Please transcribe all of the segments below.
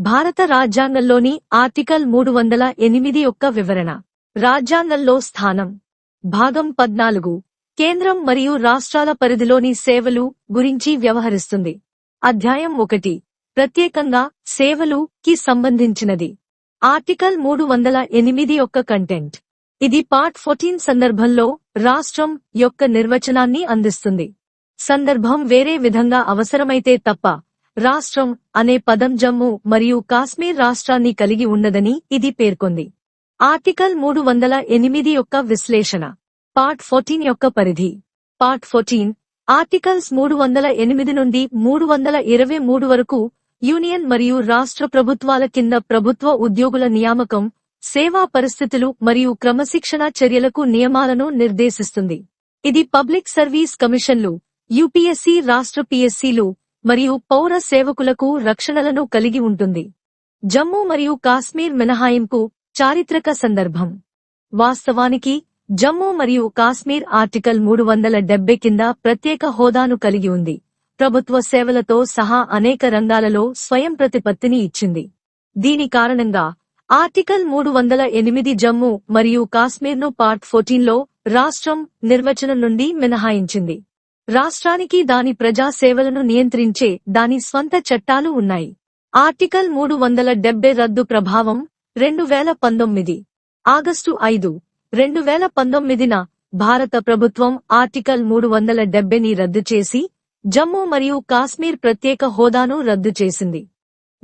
భారత రాజ్యాంగంలోని ఆర్టికల్ మూడు వందల ఎనిమిది యొక్క వివరణ. రాజ్యాంగంలో స్థానం. భాగం పద్నాలుగు. కేంద్రం మరియు రాష్ట్రాల పరిధిలోని సేవలు గురించి వ్యవహరిస్తుంది. అధ్యాయం ఒకటి. ప్రత్యేకంగా సేవలు కి సంబంధించినది. ఆర్టికల్ మూడు వందల ఎనిమిది యొక్క కంటెంట్. ఇది పార్ట్ ఫోర్టీన్ సందర్భంలో రాష్ట్రం యొక్క నిర్వచనాన్ని అందిస్తుంది. సందర్భం వేరే విధంగా అవసరమైతే తప్ప రాష్ట్రం అనే పదం జమ్మూ మరియు కాశ్మీర్ రాష్ట్రాన్ని కలిగి ఉన్నదని ఇది పేర్కొంది. ఆర్టికల్ మూడు వందల ఎనిమిది యొక్క విశ్లేషణ. పార్ట్ ఫోర్టీన్ యొక్క పరిధి. పార్ట్ ఫోర్టీన్ ఆర్టికల్స్ మూడు వందల ఎనిమిది నుండి మూడు వందల ఇరవై మూడు వరకు యూనియన్ మరియు రాష్ట్ర ప్రభుత్వాల కింద ప్రభుత్వ ఉద్యోగుల నియామకం సేవా పరిస్థితులు మరియు క్రమశిక్షణ చర్యలకు నియమాలను నిర్దేశిస్తుంది. ఇది పబ్లిక్ సర్వీస్ కమిషన్లు యూపీఎస్సీ రాష్ట్ర పిఎస్సీలు మరియు పౌర సేవకులకు రక్షణలను కలిగి ఉంటుంది. జమ్మూ మరియు కాశ్మీర్ మినహాయింపు చారిత్రక సందర్భం. వాస్తవానికి జమ్మూ మరియు కాశ్మీర్ ఆర్టికల్ మూడు వందల డెబ్బై కింద ప్రత్యేక హోదాను కలిగి ఉంది. ప్రభుత్వ సేవలతో సహా అనేక రంగాలలో స్వయం ప్రతిపత్తిని ఇచ్చింది. దీని కారణంగా ఆర్టికల్ మూడు వందల ఎనిమిది జమ్మూ మరియు కాశ్మీర్ను పార్ట్ ఫోర్టీన్లో రాష్ట్రం నిర్వచనం నుండి మినహాయించింది. రాష్ట్రానికి దాని ప్రజా సేవలను నియంత్రించే దాని స్వంత చట్టాలు ఉన్నాయి. ఆర్టికల్ మూడు వందల డెబ్బై రద్దు ప్రభావం రెండు వేల పంతొమ్మిది. ఆగస్టు ఐదు రెండు వేల పంతొమ్మిదిన భారత ప్రభుత్వం ఆర్టికల్ మూడు వందల డెబ్బైని రద్దు చేసి జమ్మూ మరియు కాశ్మీర్ ప్రత్యేక హోదాను రద్దు చేసింది.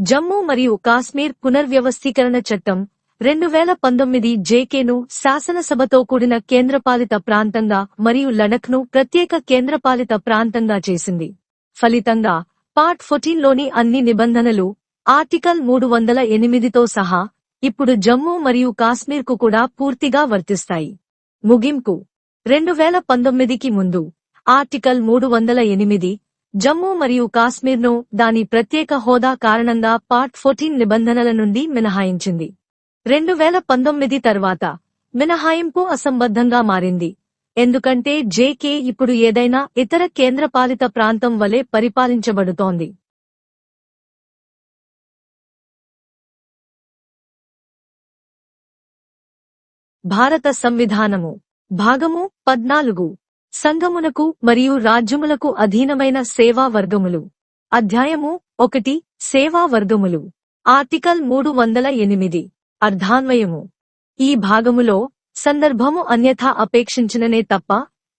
జమ్మూ మరియు కాశ్మీర్ పునర్వ్యవస్థీకరణ చట్టం రెండు వేల పంతొమ్మిది జేకేను శాసనసభతో కూడిన కేంద్రపాలిత ప్రాంతంగా మరియు లడఖ్ను ప్రత్యేక కేంద్రపాలిత ప్రాంతంగా చేసింది. ఫలితంగా పార్ట్ ఫోర్టీన్లోని అన్ని నిబంధనలు ఆర్టికల్ మూడు వందల ఎనిమిదితో సహా ఇప్పుడు జమ్మూ మరియు కాశ్మీర్కు కూడా పూర్తిగా వర్తిస్తాయి. ముగింపు. రెండు వేల పంతొమ్మిదికి ముందు ఆర్టికల్ మూడు వందల ఎనిమిది జమ్మూ మరియు కాశ్మీర్ను దాని ప్రత్యేక హోదా కారణంగా పార్ట్ ఫోర్టీన్ నిబంధనల నుండి మినహాయించింది. రెండు వేల పంతొమ్మిది తర్వాత మినహాయింపు అసంబద్ధంగా మారింది. ఎందుకంటే జేకే ఇప్పుడు ఏదైనా ఇతర కేంద్రపాలిత ప్రాంతం వలె పరిపాలించబడుతోంది. భారత సంవిధానము భాగము పద్నాలుగు. సంఘమునకు మరియు రాజ్యములకు అధీనమైన సేవా వర్గములు. అధ్యాయము ఒకటి. సేవా వర్గములు. ఆర్టికల్ మూడు వందల ఎనిమిది. అర్ధాన్వయము ఈ భాగములో సందర్భము అన్యథా అపేక్షించిననే తప్ప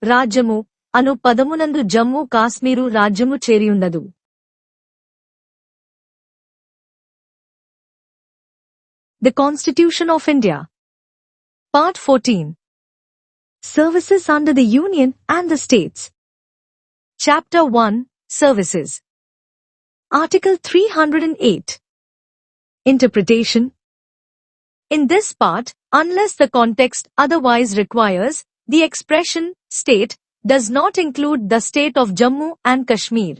రాజ్యము అను పదమునందు జమ్మూ కాశ్మీరు రాజ్యము చేరియుండదు the constitution of India Part 14 Services under the Union and the States Chapter 1 Services Article 308 Interpretation In this part, unless the context otherwise requires, the expression state does not include the state of Jammu and Kashmir.